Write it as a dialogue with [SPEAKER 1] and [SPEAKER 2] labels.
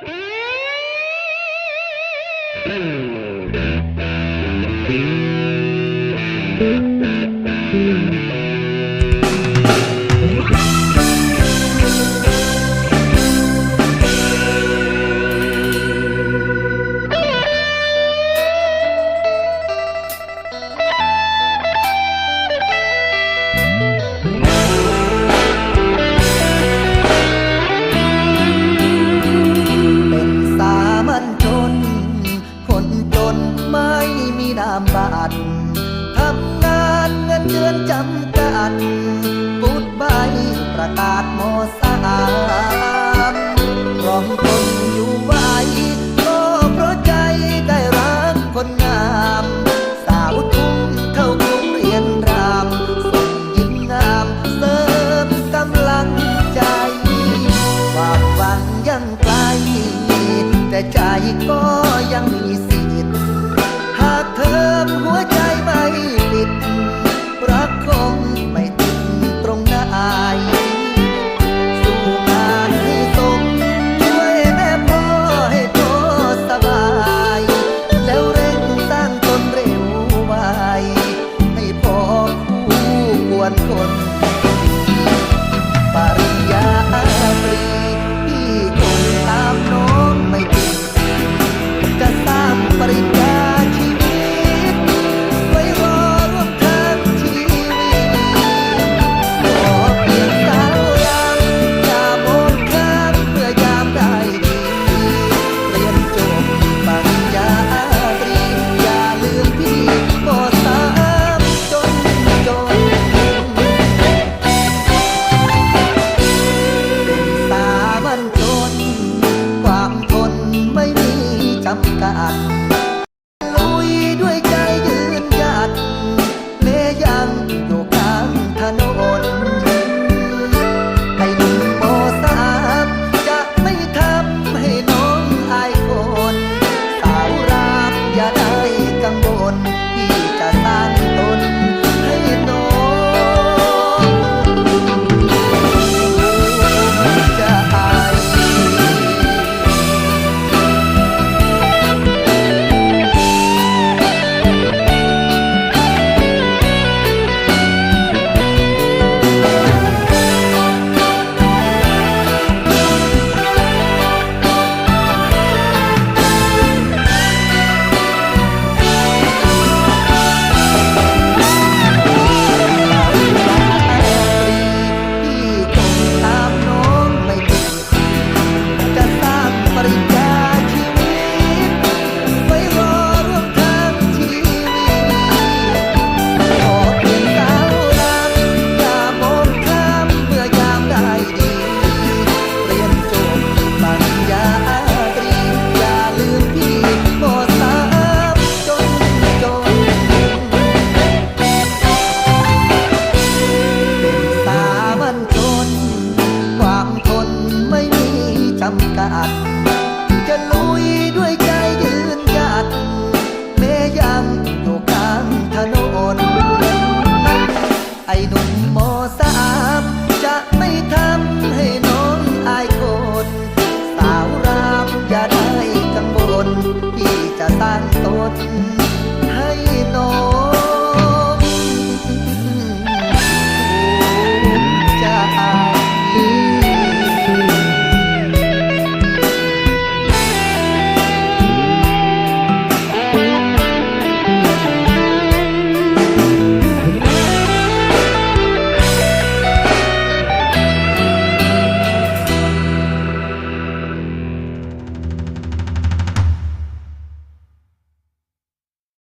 [SPEAKER 1] Mm-hmm. ารเงินเดือนจำกัด ปูดใบประกาศโมสา กัด นมสามจะไม่ทำให้น้องอคนสาวรามยาได้กังวลที่จะตั้งตน